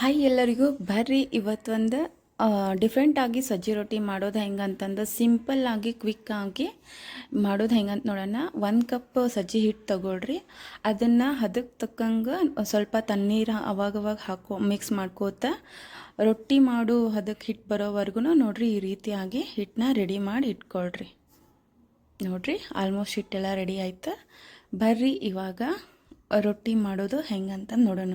Hi ಎಲ್ಲರಿಗೂ. ಬರ್ರಿ, ಇವತ್ತೊಂದು ಡಿಫ್ರೆಂಟಾಗಿ ಸಜ್ಜಿ ರೊಟ್ಟಿ ಮಾಡೋದು ಹೆಂಗೆ ಅಂತಂದು ಸಿಂಪಲ್ ಆಗಿ ಕ್ವಿಕ್ ಆಗಿ ಮಾಡೋದು ಹೆಂಗೆ ಅಂತ ನೋಡೋಣ. ಒಂದು ಕಪ್ ಸಜ್ಜಿ ಹಿಟ್ಟು ತಗೊಳ್ರಿ. ಅದನ್ನು ಹದಕ್ಕೆ ತಕ್ಕಂಗೆ ಸ್ವಲ್ಪ ತಣ್ಣೀರು ಅವಾಗವಾಗ ಹಾಕೋ ಮಿಕ್ಸ್ ಮಾಡ್ಕೋತ ರೊಟ್ಟಿ ಮಾಡು ಹದಕ್ಕೆ ಹಿಟ್ಟು ಬರೋವರೆಗೂ ನೋಡಿರಿ, ಈ ರೀತಿಯಾಗಿ ಹಿಟ್ಟನ್ನ ರೆಡಿ ಮಾಡಿ ಇಟ್ಕೊಳ್ರಿ. ನೋಡಿರಿ ಆಲ್ಮೋಸ್ಟ್ ಹಿಟ್ಟೆಲ್ಲ ರೆಡಿ ಆಯ್ತು. ಬರ್ರಿ, ಇವಾಗ ರೊಟ್ಟಿ ಮಾಡೋದು ಹೆಂಗಂತ ನೋಡೋಣ.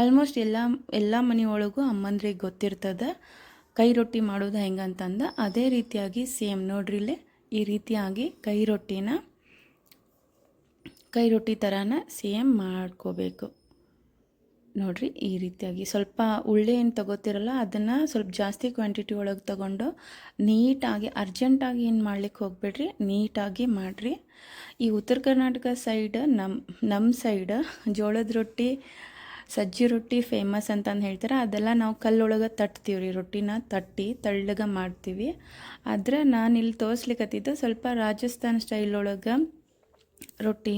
ಆಲ್ಮೋಸ್ಟ್ ಎಲ್ಲ ಎಲ್ಲ ಮನೆಯೊಳಗೂ ಅಮ್ಮಂದ್ರಿಗೆ ಗೊತ್ತಿರ್ತದೆ ಕೈ ರೊಟ್ಟಿ ಮಾಡೋದು ಹೆಂಗಂತಂದು. ಅದೇ ರೀತಿಯಾಗಿ ಸೇಮ್ ನೋಡ್ರಿ ಇಲ್ಲೇ, ಈ ರೀತಿಯಾಗಿ ಕೈ ರೊಟ್ಟಿನ, ಕೈ ರೊಟ್ಟಿ ಥರನ ಸೇಮ್ ಮಾಡ್ಕೋಬೇಕು. ನೋಡಿರಿ ಈ ರೀತಿಯಾಗಿ. ಸ್ವಲ್ಪ ಉಳ್ಳೆ ಏನು ತಗೋತಿರಲ್ಲ, ಅದನ್ನು ಸ್ವಲ್ಪ ಜಾಸ್ತಿ ಕ್ವಾಂಟಿಟಿ ಒಳಗೆ ತಗೊಂಡು ನೀಟಾಗಿ ಅರ್ಜೆಂಟಾಗಿ ಏನು ಮಾಡ್ಲಿಕ್ಕೆ ಹೋಗ್ಬೇಡ್ರಿ? ನೀಟಾಗಿ ಮಾಡಿರಿ. ಈ ಉತ್ತರ ಕರ್ನಾಟಕ ಸೈಡ್ ನಮ್ಮ ನಮ್ಮ ಸೈಡ್ ಜೋಳದ ರೊಟ್ಟಿ, ಸಜ್ಜಿ ರೊಟ್ಟಿ ಫೇಮಸ್ ಅಂತಂದು ಹೇಳ್ತಾರೆ, ಅದೆಲ್ಲ ನಾವು ಕಲ್ಲೊಳಗೆ ತಟ್ತೀವಿ ರೀ ರೊಟ್ಟಿನ ತಟ್ಟಿ ತಳ್ಳಗೆ ಮಾಡ್ತೀವಿ. ಆದರೆ ನಾನು ಇಲ್ಲಿ ತೋರಿಸ್ಲಿಕ್ಕತ್ತಿದ್ದು ಸ್ವಲ್ಪ ರಾಜಸ್ಥಾನ್ ಸ್ಟೈಲ್ ಒಳಗೆ ರೊಟ್ಟಿ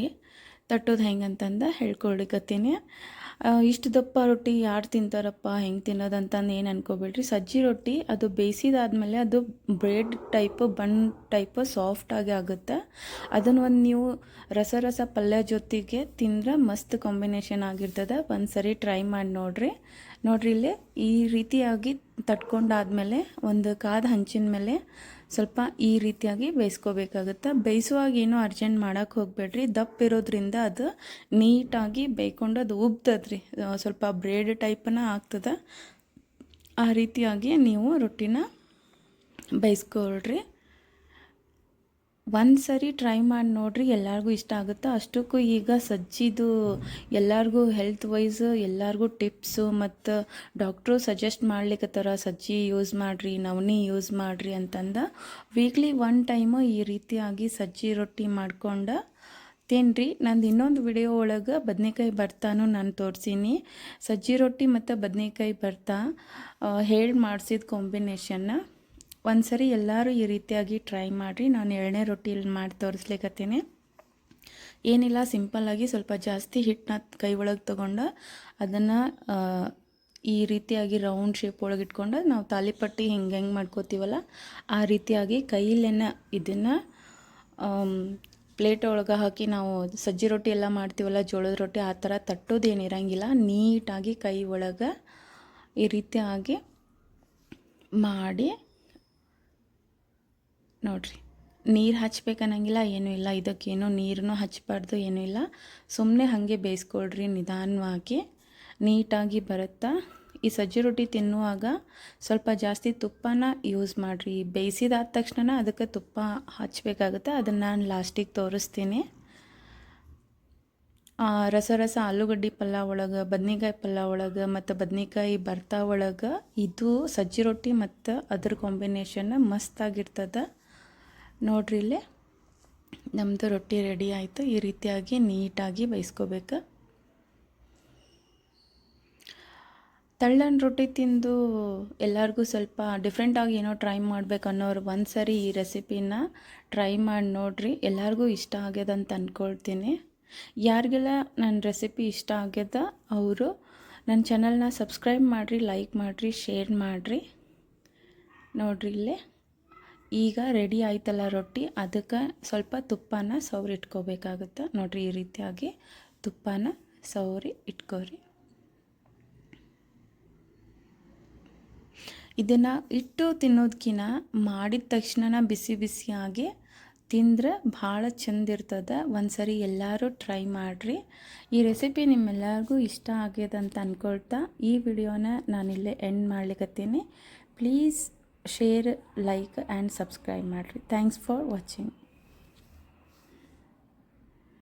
ತಟ್ಟೋದು ಹೆಂಗಂತಂದು ಹೇಳ್ಕೊಡ್ಲಿಕ್ಕತ್ತೀನಿ ಇಷ್ಟು ದಪ್ಪ ರೊಟ್ಟಿ ಯಾರು ತಿಂತಾರಪ್ಪ, ಹೆಂಗೆ ತಿನ್ನೋದಂತ ಏನು ಅನ್ಕೋಬೇಡ್ರಿ. ಸಜ್ಜಿ ರೊಟ್ಟಿ, ಅದು ಬೇಯಿಸಿದಾದ್ಮೇಲೆ ಅದು ಬ್ರೆಡ್ ಟೈಪ್, ಬನ್ ಟೈಪ್ ಸಾಫ್ಟಾಗಿ ಆಗುತ್ತೆ. ಅದನ್ನು ಒಂದು ನೀವು ರಸ ರಸ ಪಲ್ಯ ಜೊತೆಗೆ ತಿಂದ್ರೆ ಮಸ್ತ್ ಕಾಂಬಿನೇಷನ್ ಆಗಿರ್ತದೆ. ಒಂದು ಸರಿ ಟ್ರೈ ಮಾಡಿ ನೋಡ್ರಿ. ನೋಡ್ರಿ ಇಲ್ಲಿ ಈ ರೀತಿಯಾಗಿ ತಟ್ಕೊಂಡಾದ್ಮೇಲೆ, ಒಂದು ಕಾದ ಹಂಚಿನ ಮೇಲೆ ಸ್ವಲ್ಪ ಈ ರೀತಿಯಾಗಿ ಬೇಯಿಸ್ಕೋಬೇಕಾಗುತ್ತೆ. ಬೇಯಿಸುವಾಗ ಏನೂ ಅರ್ಜೆಂಟ್ ಮಾಡೋಕ್ಕೆ ಹೋಗಬೇಡ್ರಿ. ದಪ್ಪ ಇರೋದ್ರಿಂದ ಅದು ನೀಟಾಗಿ ಬೇಯ್ಕೊಂಡು ಅದು ಉಬ್ತದ್ರಿ ಸ್ವಲ್ಪ ಬ್ರೆಡ್ ಟೈಪನ ಆಗ್ತದೆ. ಆ ರೀತಿಯಾಗಿ ನೀವು ರೊಟ್ಟಿನ ಬೇಯಿಸ್ಕೊಳ್ರಿ. ಒಂದು ಸರಿ ಟ್ರೈ ಮಾಡಿ ನೋಡಿರಿ, ಎಲ್ಲರಿಗೂ ಇಷ್ಟ ಆಗುತ್ತೆ? ಅಷ್ಟಕ್ಕೂ ಈಗ ಸಜ್ಜಿದು, ಎಲ್ಲರಿಗೂ ಹೆಲ್ತ್ ವೈಸ್ ಎಲ್ಲರಿಗೂ ಟಿಪ್ಸು ಮತ್ತು ಡಾಕ್ಟ್ರು ಸಜೆಸ್ಟ್ ಮಾಡ್ಲಿಕ್ಕತ್ತಾರ ಸಜ್ಜಿ ಯೂಸ್ ಮಾಡಿರಿ, ನವನಿ ಯೂಸ್ ಮಾಡಿರಿ ಅಂತಂದ ವೀಕ್ಲಿ ಒನ್ ಟೈಮು ಈ ರೀತಿಯಾಗಿ ಸಜ್ಜಿ ರೊಟ್ಟಿ ಮಾಡ್ಕೊಂಡು ತಿನ್ನಿರಿ ನಂದು ಇನ್ನೊಂದು ವಿಡಿಯೋ ಒಳಗೆ ಬದನೆಕಾಯಿ ಬರ್ತಾನು ನಾನು ತೋರಿಸೀನಿ. ಸಜ್ಜಿ ರೊಟ್ಟಿ ಮತ್ತು ಬದನೆಕಾಯಿ ಬರ್ತಾ ಹೇಳಿ ಮಾಡಿಸಿದ ಕಾಂಬಿನೇಷನ್ನ ಒಂದು ಸರಿ ಎಲ್ಲರೂ ಈ ರೀತಿಯಾಗಿ ಟ್ರೈ ಮಾಡಿರಿ. ನಾನು ಎಳ್ಳೆ ರೊಟ್ಟಿಲಿ ಮಾಡಿ ತೋರಿಸ್ಲಿಕ್ಕತ್ತೀನಿ ಏನಿಲ್ಲ ಸಿಂಪಲ್ಲಾಗಿ ಸ್ವಲ್ಪ ಜಾಸ್ತಿ ಹಿಟ್ಟನ್ನ ಕೈ ಒಳಗೆ ತೊಗೊಂಡು ಅದನ್ನು ಈ ರೀತಿಯಾಗಿ ರೌಂಡ್ ಶೇಪ್ ಒಳಗೆ ಇಟ್ಕೊಂಡು ನಾವು ತಾಲಿಪಟ್ಟಿ ಹಿಂಗೆ ಹೆಂಗೆ ಮಾಡ್ಕೋತೀವಲ್ಲ, ಆ ರೀತಿಯಾಗಿ ಕೈಲೇನ ಇದನ್ನು ಪ್ಲೇಟ್ ಒಳಗೆ ಹಾಕಿ ನಾವು ಸಜ್ಜಿ ರೊಟ್ಟಿ ಎಲ್ಲ ಮಾಡ್ತೀವಲ್ಲ, ಜೋಳದ ರೊಟ್ಟಿ, ಆ ಥರ ತಟ್ಟೋದೇನಿರಂಗಿಲ್ಲ ನೀಟಾಗಿ ಕೈ ಒಳಗೆ ಈ ರೀತಿಯಾಗಿ ಮಾಡಿ ನೋಡಿರಿ. ನೀರು ಹಚ್ಬೇಕನ್ನಂಗಿಲ್ಲ ಏನೂ ಇಲ್ಲ. ಇದಕ್ಕೇನು ನೀರನ್ನು ಹಚ್ಚಬಾರ್ದು ಏನೂ ಇಲ್ಲ. ಸುಮ್ಮನೆ ಹಾಗೆ ಬೇಯಿಸ್ಕೊಳ್ರಿ ನಿಧಾನವಾಗಿ. ನೀಟಾಗಿ ಬರುತ್ತಾ? ಈ ಸಜ್ಜಿ ರೊಟ್ಟಿ ತಿನ್ನುವಾಗ ಸ್ವಲ್ಪ ಜಾಸ್ತಿ ತುಪ್ಪನ ಯೂಸ್ ಮಾಡಿರಿ. ಬೇಯಿಸಿದಾದ ತಕ್ಷಣ ಅದಕ್ಕೆ ತುಪ್ಪ ಹಚ್ಚಬೇಕಾಗುತ್ತೆ ಅದನ್ನು ನಾನು ಲಾಸ್ಟಿಗೆ ತೋರಿಸ್ತೀನಿ. ರಸ ರಸ ಆಲೂಗಡ್ಡೆ ಪಲ್ಯ ಒಳಗೆ, ಬದ್ನಿಕಾಯಿ ಪಲ್ಯ ಒಳಗೆ ಮತ್ತು ಬದ್ನಿಕಾಯಿ ಬರ್ತಾ ಒಳಗೆ ಇದು ಸಜ್ಜಿ ರೊಟ್ಟಿ ಮತ್ತು ಅದ್ರ ಕಾಂಬಿನೇಷನ್ ಮಸ್ತಾಗಿರ್ತದೆ ನೋಡ್ರಿ ಇಲ್ಲಿ. ನಮ್ಮದು ರೊಟ್ಟಿ ರೆಡಿ ಆಯಿತು. ಈ ರೀತಿಯಾಗಿ ನೀಟಾಗಿ ಬೈಸ್ಕೋಬೇಕು ತಳ್ಳನ ರೊಟ್ಟಿ ತಿಂದು ಎಲ್ಲರಿಗೂ ಸ್ವಲ್ಪ ಡಿಫ್ರೆಂಟಾಗಿ ಏನೋ ಟ್ರೈ ಮಾಡಬೇಕು ಅನ್ನೋರು ಒಂದು ಸರಿ ಈ ರೆಸಿಪಿನ ಟ್ರೈ ಮಾಡಿ ನೋಡಿರಿ. ಎಲ್ಲರಿಗೂ ಇಷ್ಟ ಆಗ್ಯದ ಅಂತ ಅಂದ್ಕೊಳ್ತೀನಿ ಯಾರಿಗೆಲ್ಲ ನನ್ನ ರೆಸಿಪಿ ಇಷ್ಟ ಆಗ್ಯದ ಅವರು ನನ್ನ ಚಾನಲ್ನ ಸಬ್ಸ್ಕ್ರೈಬ್ ಮಾಡಿರಿ ಲೈಕ್ ಮಾಡಿರಿ ಶೇರ್ ಮಾಡಿರಿ. ನೋಡಿರಿ ಇಲ್ಲೇ. ಈಗ ರೆಡಿ ಆಯ್ತಲ್ಲ ರೊಟ್ಟಿ, ಅದಕ್ಕೆ ಸ್ವಲ್ಪ ತುಪ್ಪನ ಸೌರಿ ಇಟ್ಕೋಬೇಕಾಗುತ್ತೆ. ನೋಡಿರಿ ಈ ರೀತಿಯಾಗಿ ತುಪ್ಪನ ಸೌರಿ ಇಟ್ಕೋರಿ. ಇದನ್ನು ಇಟ್ಟು ತಿನ್ನೋದಕ್ಕಿಂತ ಮಾಡಿದ ತಕ್ಷಣ ಬಿಸಿ ಬಿಸಿಯಾಗಿ ತಿಂದರೆ ಭಾಳ ಚಂದ ಇರ್ತದೆ. ಒಂದು ಸರಿ ಎಲ್ಲರೂ ಟ್ರೈ ಮಾಡಿರಿ. ಈ ರೆಸಿಪಿ ನಿಮ್ಮೆಲ್ಲರಿಗೂ ಇಷ್ಟ ಆಗ್ಯದಂತ ಅಂದ್ಕೊಳ್ತಾ ಈ ವಿಡಿಯೋನ ನಾನಿಲ್ಲೇ end ಮಾಡ್ಲಿಕ್ಕತ್ತೀನಿ please share like and subscribe ಮಾಡಿರಿ ಥ್ಯಾಂಕ್ಸ್ ಫಾರ್ ವಾಚಿಂಗ್